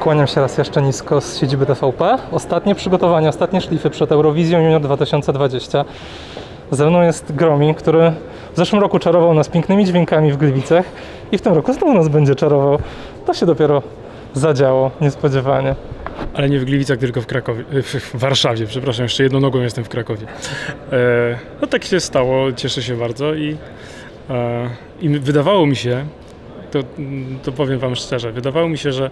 Kłaniam się raz jeszcze nisko z siedziby TVP. Ostatnie przygotowania, ostatnie szlify przed Eurowizją Junior 2020. Ze mną jest Gromi, który w zeszłym roku czarował nas pięknymi dźwiękami w Gliwicach i w tym roku znowu nas będzie czarował. To się dopiero zadziało, niespodziewanie. Ale nie w Gliwicach, tylko w Krakowie, e, w Warszawie, przepraszam, jeszcze jedną nogą jestem w Krakowie. E, no tak się stało, cieszę się bardzo i, e, i wydawało mi się, to, to powiem Wam szczerze, wydawało mi się, że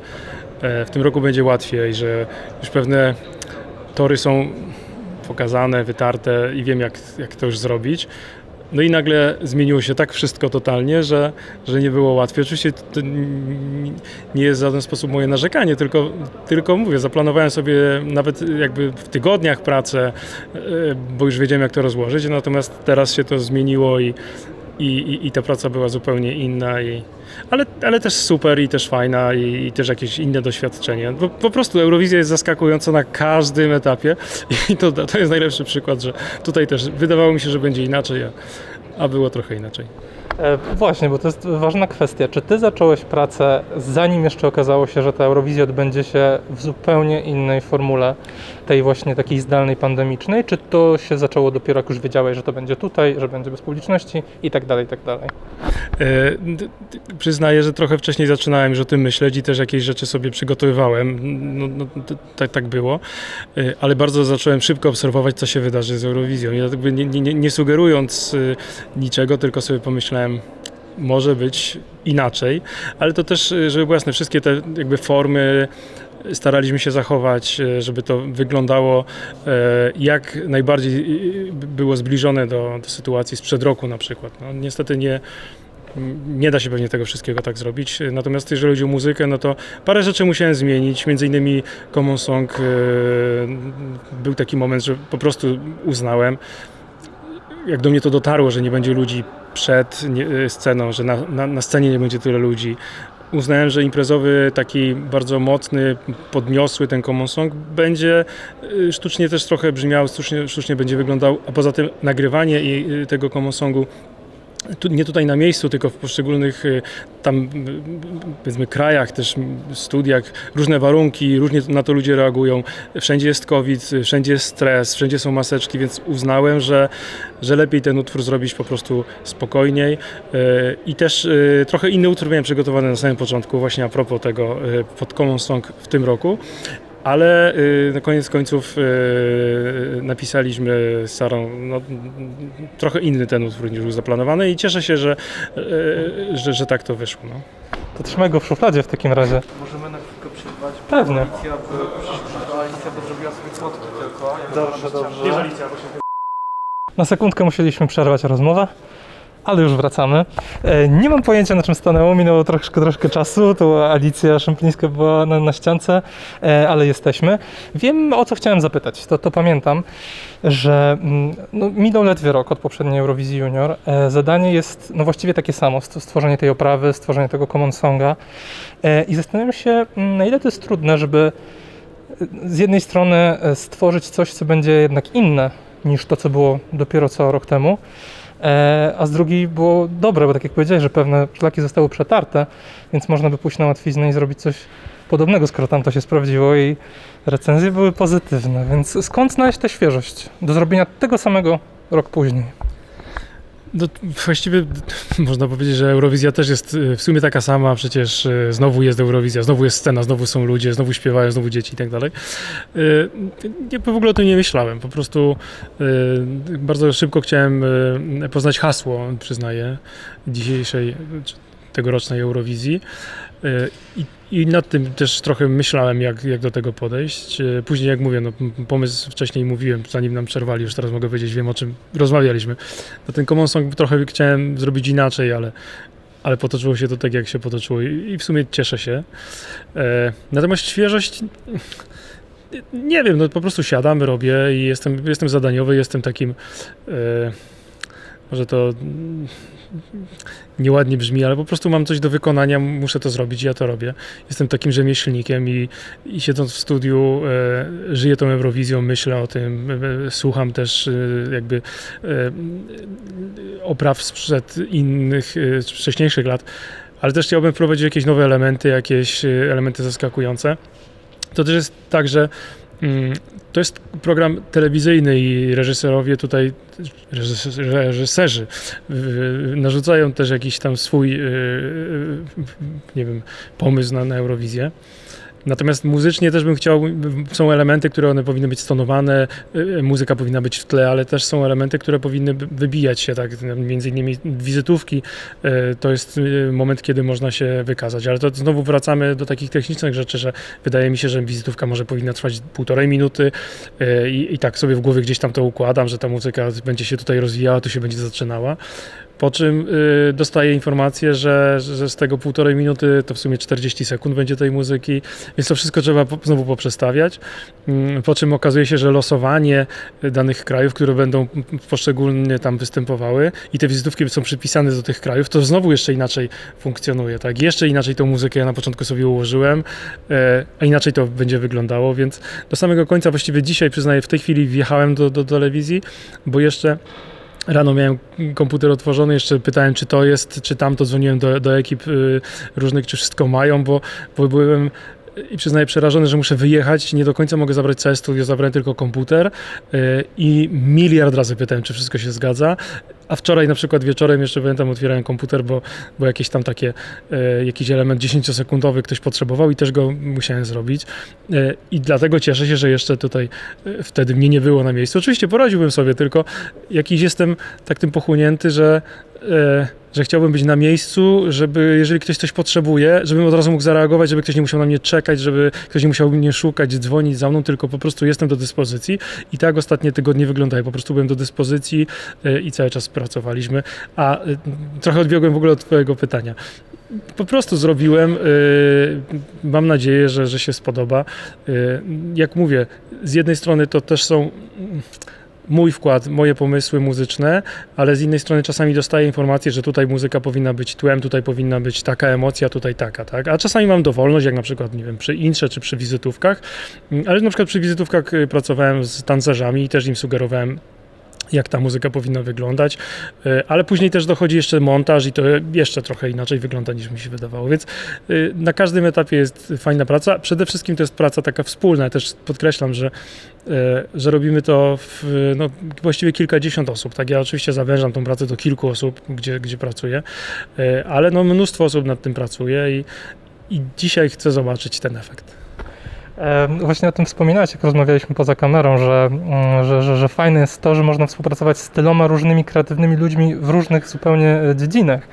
w tym roku będzie łatwiej, że już pewne tory są pokazane, wytarte i wiem jak, jak to już zrobić. No i nagle zmieniło się tak wszystko totalnie, że, że nie było łatwiej. Oczywiście to nie jest w żaden sposób moje narzekanie, tylko, tylko mówię, zaplanowałem sobie nawet jakby w tygodniach pracę, e, bo już wiedziałem jak to rozłożyć, natomiast teraz się to zmieniło i, i, i, i ta praca była zupełnie inna. I, ale, ale też super i też fajna i, i też jakieś inne doświadczenie. Po, po prostu Eurowizja jest zaskakująca na każdym etapie i to, to jest najlepszy przykład, że tutaj też wydawało mi się, że będzie inaczej, a, a było trochę inaczej. E, właśnie, bo to jest ważna kwestia. Czy ty zacząłeś pracę, zanim jeszcze okazało się, że ta Eurowizja odbędzie się w zupełnie innej formule, tej właśnie takiej zdalnej, pandemicznej, czy to się zaczęło dopiero, jak już wiedziałeś, że to będzie tutaj, że będzie bez publiczności i tak dalej, i tak dalej? E, Przyznaję, że trochę wcześniej zaczynałem już o tym myśleć i też jakieś rzeczy sobie przygotowywałem. No, no, tak, tak było, E, ale bardzo zacząłem szybko obserwować, co się wydarzy z Eurowizją. Ja jakby nie, nie, nie sugerując niczego, tylko sobie pomyślałem, może być inaczej, ale to też, e, żeby było jasne, wszystkie te jakby formy staraliśmy się zachować, e, żeby to wyglądało e, jak najbardziej było zbliżone do, do sytuacji sprzed roku na przykład. No, niestety nie, nie da się pewnie tego wszystkiego tak zrobić. Natomiast jeżeli chodzi o muzykę, no to parę rzeczy musiałem zmienić. Między innymi Common Song był taki moment, że po prostu uznałem, jak do mnie to dotarło, że nie będzie ludzi przed e, sceną, że na, na, na scenie nie będzie tyle ludzi. Uznałem, że imprezowy, taki bardzo mocny, podniosły ten Common Song będzie e, sztucznie też trochę brzmiał, sztucznie, sztucznie będzie wyglądał, a poza tym nagrywanie i e, tego Common Songu tu, nie tutaj na miejscu, tylko w poszczególnych y, tam y, powiedzmy krajach, też studiach, różne warunki, różnie na to ludzie reagują. Wszędzie jest COVID, y, wszędzie jest stres, wszędzie są maseczki, więc uznałem, że, że lepiej ten utwór zrobić po prostu spokojniej. I też trochę inny utwór miałem przygotowany na samym początku, właśnie a propos tego pod Common Song w tym roku. Ale y, na koniec końców y, napisaliśmy z Sarą no, trochę inny ten utwór niż był zaplanowany i cieszę się, że, y, że, że tak to wyszło. No. To trzymaj go w szufladzie w takim razie. Możemy na chwilkę przerwać? Pewnie. Alicja by, Alicja by zrobiła sobie fotki tylko. jak Dobrze, dobrze. Wiesz, Alicja, bo się Na sekundkę musieliśmy przerwać rozmowę, ale już wracamy. E, Nie mam pojęcia na czym stanęło, minęło troszkę, troszkę czasu, to Alicja Szymplińska była na, na ściance, e, ale jesteśmy. Wiem o co chciałem zapytać, to, to pamiętam, że mm, no, minął ledwie rok od poprzedniej Eurowizji Junior. E, Zadanie jest no, właściwie takie samo, st- stworzenie tej oprawy, stworzenie tego common songa i zastanawiam się, mm, na ile to jest trudne, żeby z jednej strony stworzyć coś, co będzie jednak inne niż to, co było dopiero co rok temu, a z drugiej było dobre, bo tak jak powiedziałeś, że pewne szlaki zostały przetarte, więc można by pójść na łatwiznę i zrobić coś podobnego, skoro tam to się sprawdziło i recenzje były pozytywne, więc skąd znaleźć tę świeżość do zrobienia tego samego rok później? No, właściwie można powiedzieć, że Eurowizja też jest y, w sumie taka sama, przecież y, znowu jest Eurowizja, znowu jest scena, znowu są ludzie, znowu śpiewają, znowu dzieci i tak dalej. Y, Ja w ogóle o tym nie myślałem, po prostu y, bardzo szybko chciałem y, poznać hasło, przyznaję, dzisiejszej, tegorocznej Eurowizji. Y, I, I nad tym też trochę myślałem, jak, jak do tego podejść. Y, Później, jak mówię, no, pomysł wcześniej mówiłem, zanim nam przerwali, już teraz mogę powiedzieć, wiem o czym rozmawialiśmy. No, ten Common Song trochę chciałem zrobić inaczej, ale, ale potoczyło się to tak, jak się potoczyło i, i w sumie cieszę się. E, natomiast świeżość, nie wiem, no po prostu siadam, robię i jestem, jestem zadaniowy, jestem takim, e, może to nieładnie brzmi, ale po prostu mam coś do wykonania, muszę to zrobić, ja to robię. Jestem takim rzemieślnikiem i, i siedząc w studiu e, żyję tą Eurowizją, myślę o tym, e, słucham też e, jakby e, opraw sprzed innych, e, wcześniejszych lat, ale też chciałbym wprowadzić jakieś nowe elementy, jakieś y, elementy zaskakujące. To też jest tak, że to jest program telewizyjny i reżyserowie tutaj, reżys- reżyserzy y, narzucają też jakiś tam swój, y, y, nie wiem, pomysł na, na Eurowizję. Natomiast muzycznie też bym chciał, są elementy, które one powinny być stonowane, y, muzyka powinna być w tle, ale też są elementy, które powinny wybijać się, tak, między innymi wizytówki, y, to jest y, moment, kiedy można się wykazać, ale to znowu wracamy do takich technicznych rzeczy, że wydaje mi się, że wizytówka może powinna trwać półtorej minuty y, i, i tak sobie w głowie gdzieś tam to układam, że ta muzyka będzie się tutaj rozwijała, tu się będzie zaczynała. Po czym y, dostaję informację, że, że z tego półtorej minuty to w sumie 40 sekund będzie tej muzyki, więc to wszystko trzeba po, znowu poprzestawiać. Mm, Po czym okazuje się, że losowanie danych krajów, które będą poszczególnie tam występowały i te wizytówki są przypisane do tych krajów, to znowu jeszcze inaczej funkcjonuje. Tak? Jeszcze inaczej tą muzykę ja na początku sobie ułożyłem, e, a inaczej to będzie wyglądało, więc do samego końca, właściwie dzisiaj przyznaję, w tej chwili wjechałem do, do telewizji, bo jeszcze Rano miałem komputer otworzony, jeszcze pytałem, czy to jest, czy tamto, dzwoniłem do, do ekip y, różnych, czy wszystko mają, bo, bo byłem i przyznaję przerażony, że muszę wyjechać, nie do końca mogę zabrać całe studio, zabrałem tylko komputer y, i miliard razy pytałem, czy wszystko się zgadza. A wczoraj na przykład wieczorem jeszcze pamiętam, otwierałem komputer, bo, bo jakieś tam takie, e, jakiś element 10-sekundowy ktoś potrzebował i też go musiałem zrobić. E, I dlatego cieszę się, że jeszcze tutaj e, wtedy mnie nie było na miejscu. Oczywiście poradziłbym sobie, tylko jakiś jestem tak tym pochłonięty, że, że chciałbym być na miejscu, żeby jeżeli ktoś coś potrzebuje, żebym od razu mógł zareagować, żeby ktoś nie musiał na mnie czekać, żeby ktoś nie musiał mnie szukać, dzwonić za mną, tylko po prostu jestem do dyspozycji. I tak ostatnie tygodnie wyglądają. Po prostu byłem do dyspozycji e, i cały czas pracowaliśmy. A e, trochę odbiegłem w ogóle od Twojego pytania. Po prostu zrobiłem. e, Mam nadzieję, że, że się spodoba. Jak mówię, z jednej strony to też są mój wkład, moje pomysły muzyczne, ale z innej strony czasami dostaję informację, że tutaj muzyka powinna być tłem, tutaj powinna być taka emocja, tutaj taka, tak? A czasami mam dowolność, jak na przykład, nie wiem, przy intrze czy przy wizytówkach, Mm, ale na przykład przy wizytówkach y, pracowałem z tancerzami i też im sugerowałem jak ta muzyka powinna wyglądać, y, ale później też dochodzi jeszcze montaż i to jeszcze trochę inaczej wygląda niż mi się wydawało, więc y, na każdym etapie jest fajna praca. Przede wszystkim to jest praca taka wspólna, ja też podkreślam, że, y, że robimy to w, no, właściwie kilkadziesiąt osób, tak, ja oczywiście zawężam tą pracę do kilku osób, gdzie, gdzie pracuję, ale no mnóstwo osób nad tym pracuje i, i dzisiaj chcę zobaczyć ten efekt. E, Właśnie o tym wspominałeś, jak rozmawialiśmy poza kamerą, że, mm, że, że, że fajne jest to, że można współpracować z tyloma różnymi kreatywnymi ludźmi w różnych zupełnie e, dziedzinach.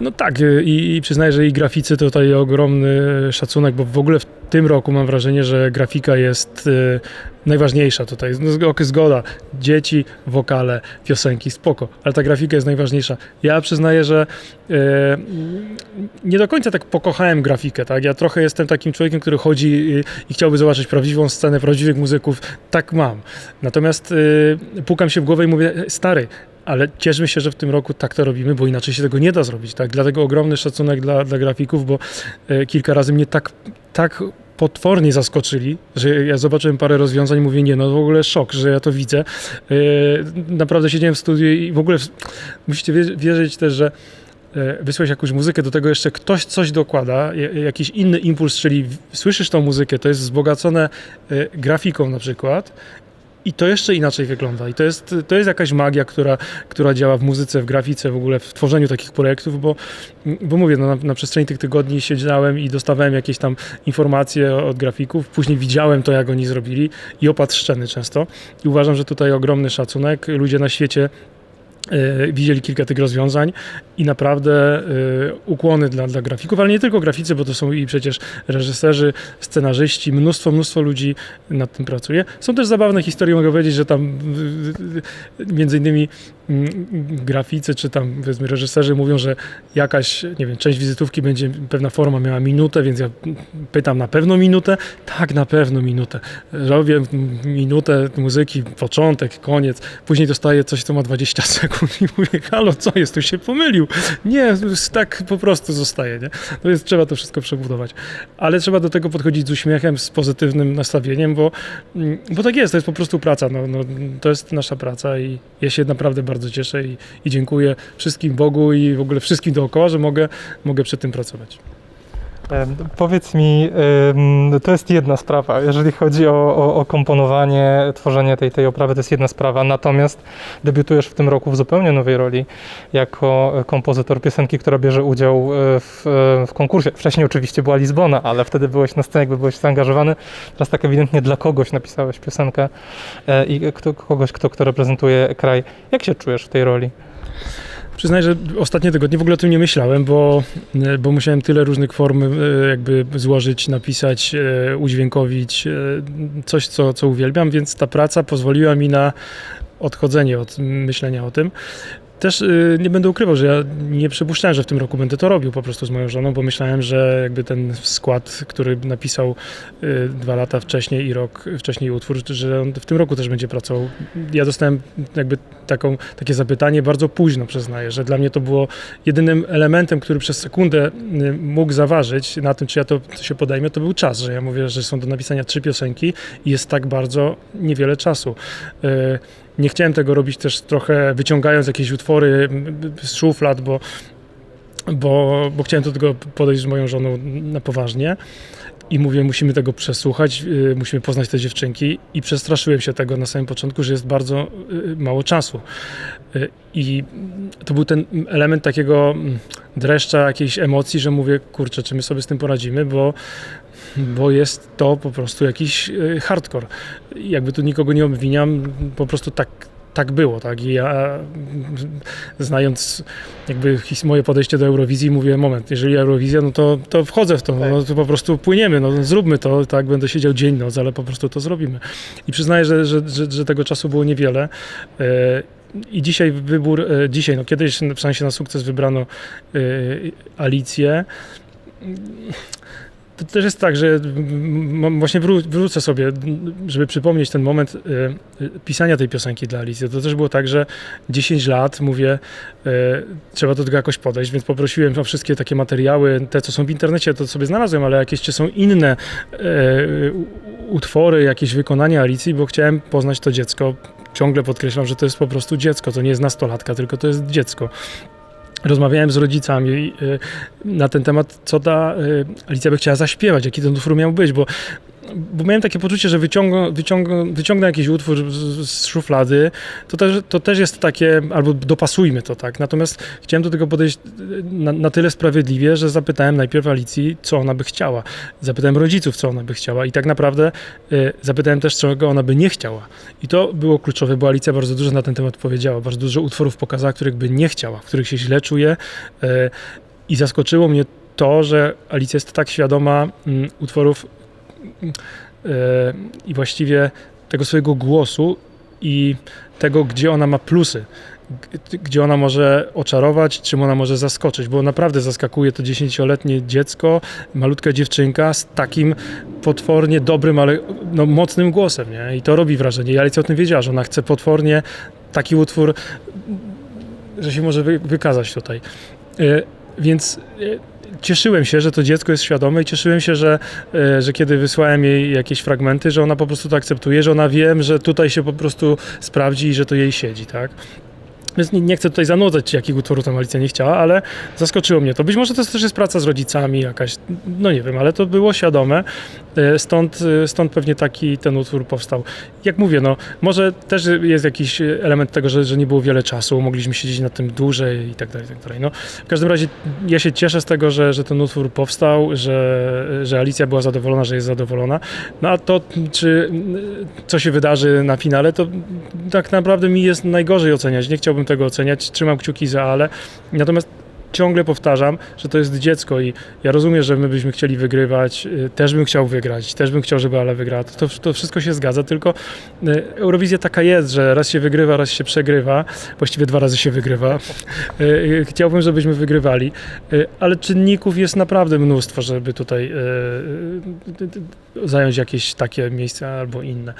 No tak, y, i, i przyznaję, że i graficy to tutaj ogromny szacunek, bo w ogóle w tym roku mam wrażenie, że grafika jest y, najważniejsza tutaj. Zgoda, dzieci, wokale, piosenki, spoko, ale ta grafika jest najważniejsza. Ja przyznaję, że y, nie do końca tak pokochałem grafikę, tak? Ja trochę jestem takim człowiekiem, który chodzi y, i chciałby zobaczyć prawdziwą scenę, prawdziwych muzyków. Tak mam. Natomiast y, pukam się w głowę i mówię, stary, ale cieszmy się, że w tym roku tak to robimy, bo inaczej się tego nie da zrobić. Tak? Dlatego ogromny szacunek dla, dla grafików, bo e, kilka razy mnie tak, tak potwornie zaskoczyli, że ja zobaczyłem parę rozwiązań mówię, nie, no w ogóle szok, że ja to widzę. E, naprawdę siedziałem w studiu i w ogóle musicie wie- wierzyć też, że e, wysłać jakąś muzykę, do tego jeszcze ktoś coś dokłada, ja- jakiś inny impuls, czyli słyszysz tą muzykę, to jest wzbogacone e, grafiką na przykład i to jeszcze inaczej wygląda. I to jest, to jest jakaś magia, która, która działa w muzyce, w grafice, w ogóle w tworzeniu takich projektów, bo, bo mówię, no, na, na przestrzeni tych tygodni siedziałem i dostawałem jakieś tam informacje od grafików, później widziałem to, jak oni zrobili i opad szczeny często. I uważam, że tutaj ogromny szacunek. Ludzie na świecie widzieli kilka tych rozwiązań i naprawdę e, ukłony dla, dla grafików, ale nie tylko graficy, bo to są i przecież reżyserzy, scenarzyści, mnóstwo, mnóstwo ludzi nad tym pracuje. Są też zabawne historie, mogę powiedzieć, że tam między innymi mm, graficy czy tam powiedzmy reżyserzy mówią, że jakaś, nie wiem, część wizytówki będzie, pewna forma miała minutę, więc ja pytam na pewno minutę? Tak, na pewno minutę. Robię minutę muzyki, początek, koniec, później dostaję coś, co ma 20 sekund sekund i mówię, halo, co jest, tu się pomylił. Nie, tak po prostu zostaje, nie? No więc trzeba to wszystko przebudować. Ale trzeba do tego podchodzić z uśmiechem, z pozytywnym nastawieniem, bo, mm, bo tak jest, to jest po prostu praca, no, no, to jest nasza praca i ja się naprawdę bardzo cieszę i, i dziękuję wszystkim Bogu i w ogóle wszystkim dookoła, że mogę, mogę przy tym pracować. Powiedz mi, to jest jedna sprawa, jeżeli chodzi o, o, o komponowanie, tworzenie tej, tej oprawy, to jest jedna sprawa, natomiast debiutujesz w tym roku w zupełnie nowej roli, jako e, kompozytor piosenki, która bierze udział e, w, e, w konkursie. Wcześniej oczywiście była Lizbona, ale wtedy byłeś na scenie, jakby byłeś zaangażowany, teraz tak ewidentnie dla kogoś napisałeś piosenkę i kto, kogoś, kto, kto reprezentuje kraj. Jak się czujesz w tej roli? Przyznaję, że ostatnie tygodnie w ogóle o tym nie myślałem, bo, e, bo musiałem tyle różnych form e, jakby złożyć, napisać, e, udźwiękowić, coś, co, co uwielbiam, więc ta praca pozwoliła mi na odchodzenie od myślenia o tym. Też y, nie będę ukrywał, że ja nie przypuszczałem, że w tym roku będę to robił po prostu z moją żoną, bo myślałem, że jakby ten skład, który napisał y, dwa lata wcześniej i rok wcześniej utwór, że on w tym roku też będzie pracował. Ja dostałem jakby taką, takie zapytanie bardzo późno, przyznaję, że dla mnie to było jedynym elementem, który przez sekundę y, mógł zaważyć na tym, czy ja to się podejmę, to był czas, że ja mówię, że są do napisania trzy piosenki i jest tak bardzo niewiele czasu. Y, nie chciałem tego robić też trochę wyciągając jakieś utwory z szuflad, bo, bo, bo chciałem do tego podejść z moją żoną na poważnie. I mówię, musimy tego przesłuchać, y, musimy poznać te dziewczynki. I przestraszyłem się tego na samym początku, że jest bardzo y, mało czasu. Y, I to był ten element takiego mm, dreszcza, jakiejś emocji, że mówię, kurczę, czy my sobie z tym poradzimy, bo, bo jest to po prostu jakiś y, hardcore. Jakby tu nikogo nie obwiniam, po prostu tak, tak było, tak? I ja znając jakby moje podejście do Eurowizji, mówię, moment, jeżeli Eurowizja, no to, to wchodzę w to, no to po prostu płyniemy, no zróbmy to, tak, będę siedział dzień, noc, ale po prostu to zrobimy. I przyznaję, że, że, że, że tego czasu było niewiele. I dzisiaj wybór, e, dzisiaj, no kiedyś w sensie na sukces wybrano e, Alicję. To też jest tak, że właśnie wró- wrócę sobie, żeby przypomnieć ten moment e, e, pisania tej piosenki dla Alicji. To też było tak, że 10 lat mówię, e, trzeba do tego jakoś podejść, więc poprosiłem o wszystkie takie materiały, te co są w internecie, to sobie znalazłem, ale jakieś czy są inne utwory, jakieś wykonania Alicji, bo chciałem poznać to dziecko. Ciągle podkreślam, że to jest po prostu dziecko, to nie jest nastolatka, tylko to jest dziecko. Rozmawiałem z rodzicami y, na ten temat, co ta y, Alicja by chciała zaśpiewać, jaki ten utwór miał być, bo, bo miałem takie poczucie, że wyciągnę, wyciągnę, wyciągnę jakiś utwór z, z szuflady, to też, to też jest takie, albo dopasujmy to, tak. Natomiast chciałem do tego podejść y, na, na tyle sprawiedliwie, że zapytałem najpierw Alicji, co ona by chciała. Zapytałem rodziców, co ona by chciała i tak naprawdę y, zapytałem też, czego ona by nie chciała. I to było kluczowe, bo Alicja bardzo dużo na ten temat powiedziała, bardzo dużo utworów pokazała, których by nie chciała, w których się źle czuje. y, I zaskoczyło mnie to, że Alicja jest tak świadoma mm, utworów i właściwie tego swojego głosu i tego, gdzie ona ma plusy, gdzie ona może oczarować, czym ona może zaskoczyć, bo naprawdę zaskakuje to dziesięcioletnie dziecko, malutka dziewczynka z takim potwornie dobrym, ale no, mocnym głosem, nie? I to robi wrażenie. I Alicja o tym wiedziała, że ona chce potwornie taki utwór, że się może wy, wykazać tutaj. E, Więc e, cieszyłem się, że to dziecko jest świadome i cieszyłem się, że, e, że kiedy wysłałem jej jakieś fragmenty, że ona po prostu to akceptuje, że ona wiem, że tutaj się po prostu sprawdzi i że to jej siedzi, tak? Więc nie, nie chcę tutaj zanudzać, jakich utworów tam Alicja nie chciała, ale zaskoczyło mnie to. Być może to też jest praca z rodzicami jakaś, no nie wiem, ale to było świadome, e, stąd, e, stąd pewnie taki ten utwór powstał. Jak mówię, no może też jest jakiś element tego, że, że nie było wiele czasu, mogliśmy siedzieć nad tym dłużej i tak dalej, i tak dalej. No, w każdym razie ja się cieszę z tego, że, że ten utwór powstał, że, że Alicja była zadowolona, że jest zadowolona. No a to, czy co się wydarzy na finale, to tak naprawdę mi jest najgorzej oceniać. Nie chciałbym tego oceniać, trzymam kciuki za ale. Natomiast ciągle powtarzam, że to jest dziecko i ja rozumiem, że my byśmy chcieli wygrywać, y, też bym chciał wygrać, też bym chciał, żeby Ala wygrała. To, to wszystko się zgadza, tylko y, Eurowizja taka jest, że raz się wygrywa, raz się przegrywa, właściwie dwa razy się wygrywa. Y, Chciałbym, żebyśmy wygrywali, ale czynników jest naprawdę mnóstwo, żeby tutaj zająć jakieś takie miejsca albo inne.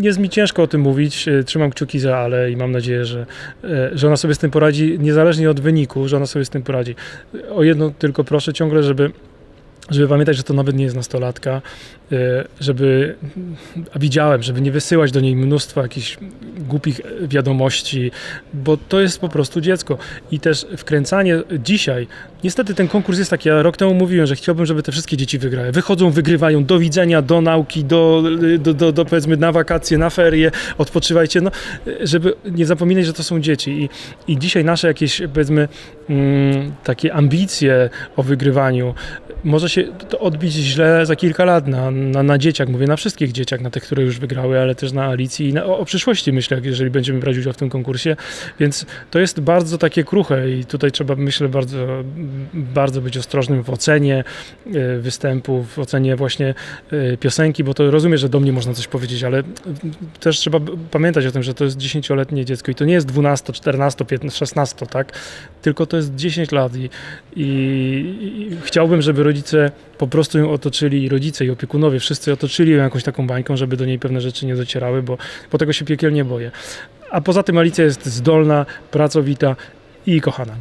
Jest mi ciężko o tym mówić. E, Trzymam kciuki za Ale i mam nadzieję, że, e, że ona sobie z tym poradzi, niezależnie od wyniku, że ona sobie z tym poradzi. O jedno tylko proszę ciągle, żeby żeby pamiętać, że to nawet nie jest nastolatka, e, żeby, a widziałem, żeby nie wysyłać do niej mnóstwa jakichś głupich wiadomości, bo to jest po prostu dziecko. I też wkręcanie dzisiaj, niestety ten konkurs jest taki, ja rok temu mówiłem, że chciałbym, żeby te wszystkie dzieci wygrały. Wychodzą, wygrywają, do widzenia, do nauki, do, do, do, do powiedzmy na wakacje, na ferie, odpoczywajcie, no, żeby nie zapominać, że to są dzieci. I, i dzisiaj nasze jakieś, powiedzmy, mm, takie ambicje o wygrywaniu, może się to odbić źle za kilka lat na, na, na dzieciach, mówię na wszystkich dzieciach, na tych, które już wygrały, ale też na Alicji i na, o, o przyszłości myślę, jeżeli będziemy brać udział w tym konkursie, więc to jest bardzo takie kruche i tutaj trzeba myślę bardzo, bardzo być ostrożnym w ocenie e, występu, w ocenie właśnie e, piosenki, bo to rozumiem, że do mnie można coś powiedzieć, ale też trzeba pamiętać o tym, że to jest 10-letnie dziecko i to nie jest 12, 14, 15, 16, tak? Tylko to jest 10 lat i, i, i chciałbym, żeby rodzice po prostu ją otoczyli i rodzice i opiekunowie wszyscy otoczyli ją jakąś taką bańką, żeby do niej pewne rzeczy nie docierały, bo, bo tego się piekielnie boję. A poza tym Alicja jest zdolna, pracowita i kochana.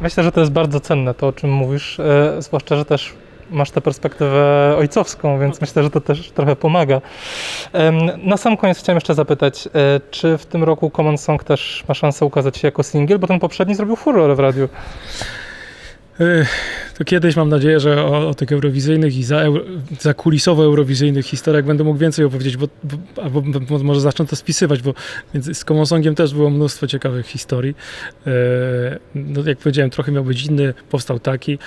Myślę, że to jest bardzo cenne, to o czym mówisz, e, zwłaszcza, że też masz tę perspektywę ojcowską, więc myślę, że to też trochę pomaga. Na sam koniec chciałem jeszcze zapytać, e, czy w tym roku Common Song też ma szansę ukazać się jako singiel, bo ten poprzedni zrobił furorę w radiu. To kiedyś mam nadzieję, że o, o tych eurowizyjnych i za, euro, za kulisowo-eurowizyjnych historiach będę mógł więcej opowiedzieć, bo, bo, albo bo może zacznę to spisywać, bo z Common Songiem też było mnóstwo ciekawych historii. No, jak powiedziałem, trochę miał być inny, powstał taki.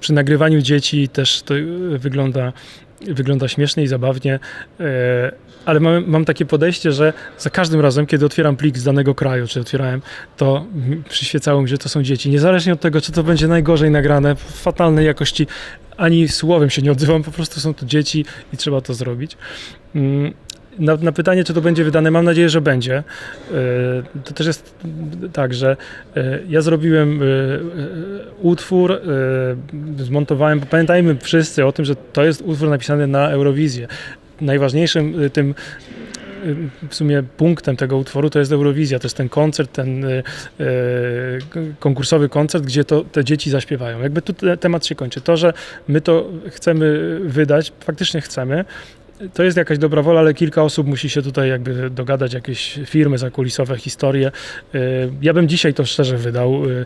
Przy nagrywaniu dzieci też to e, wygląda, wygląda śmiesznie i zabawnie. E, ale mam, mam takie podejście, że za każdym razem, kiedy otwieram plik z danego kraju, czy otwierałem, to przyświecało mi, że to są dzieci. Niezależnie od tego, czy to będzie najgorzej nagrane, w fatalnej jakości, ani słowem się nie odzywam, po prostu są to dzieci i trzeba to zrobić. Na, na pytanie, czy to będzie wydane, mam nadzieję, że będzie. E, To też jest tak, że e, ja zrobiłem e, utwór, zmontowałem, pamiętajmy wszyscy o tym, że to jest utwór napisany na Eurowizję. Najważniejszym tym w sumie punktem tego utworu to jest Eurowizja, to jest ten koncert, ten konkursowy koncert, gdzie to te dzieci zaśpiewają. Jakby tu te, temat się kończy. To, że my to chcemy wydać, faktycznie chcemy, to jest jakaś dobra wola, ale kilka osób musi się tutaj jakby dogadać, jakieś firmy zakulisowe, historie. Y, Ja bym dzisiaj to szczerze wydał, y,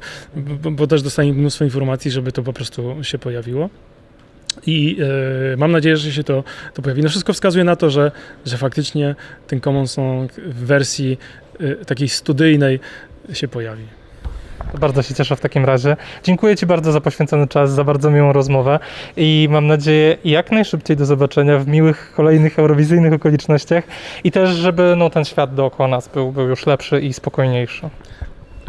bo, też dostaję mnóstwo informacji, żeby to po prostu się pojawiło. I e, mam nadzieję, że się to, to pojawi. No wszystko wskazuje na to, że, że faktycznie ten Common Song w wersji e, takiej studyjnej się pojawi. Bardzo się cieszę w takim razie. Dziękuję Ci bardzo za poświęcony czas, za bardzo miłą rozmowę i mam nadzieję jak najszybciej do zobaczenia w miłych kolejnych eurowizyjnych okolicznościach i też, żeby no, ten świat dookoła nas był, był już lepszy i spokojniejszy.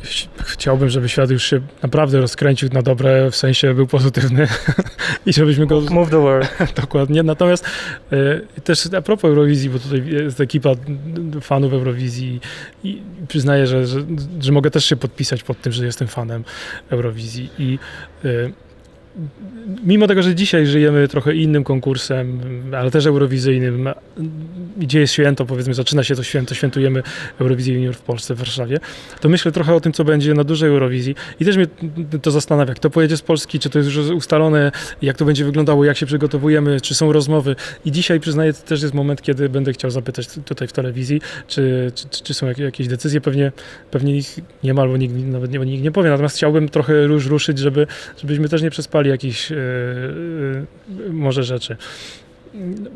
Ch- Chciałbym, żeby świat już się naprawdę rozkręcił na dobre, w sensie był pozytywny i żebyśmy go Move the world. Dokładnie. Natomiast e, też a propos Eurowizji, bo tutaj jest ekipa fanów Eurowizji i przyznaję, że, że, że mogę też się podpisać pod tym, że jestem fanem Eurowizji. I e, mimo tego, że dzisiaj żyjemy trochę innym konkursem, ale też eurowizyjnym, gdzie jest święto, powiedzmy, zaczyna się to święto, świętujemy Eurowizję Junior w Polsce, w Warszawie, to myślę trochę o tym, co będzie na dużej Eurowizji i też mnie to zastanawia, kto pojedzie z Polski, czy to jest już ustalone, jak to będzie wyglądało, jak się przygotowujemy, czy są rozmowy. I dzisiaj przyznaję, to też jest moment, kiedy będę chciał zapytać tutaj w telewizji, czy, czy, czy są jakieś, decyzje. Pewnie, pewnie ich nie ma, albo nikt nawet nikt nie powie. Natomiast chciałbym trochę już ruszyć, żeby, żebyśmy też nie przespali jakichś e, e, może rzeczy.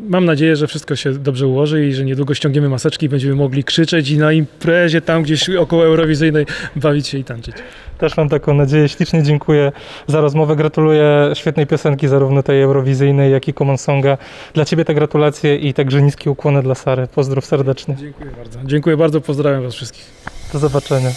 Mam nadzieję, że wszystko się dobrze ułoży i że niedługo ściągniemy maseczki i będziemy mogli krzyczeć i na imprezie tam gdzieś około Eurowizyjnej bawić się i tańczyć. Też mam taką nadzieję. Ślicznie dziękuję za rozmowę. Gratuluję świetnej piosenki, zarówno tej eurowizyjnej, jak i Common Songa. Dla Ciebie te gratulacje i także niskie ukłony dla Sary. Pozdrów serdecznie. Dziękuję bardzo. Dziękuję bardzo, pozdrawiam Was wszystkich. Do zobaczenia.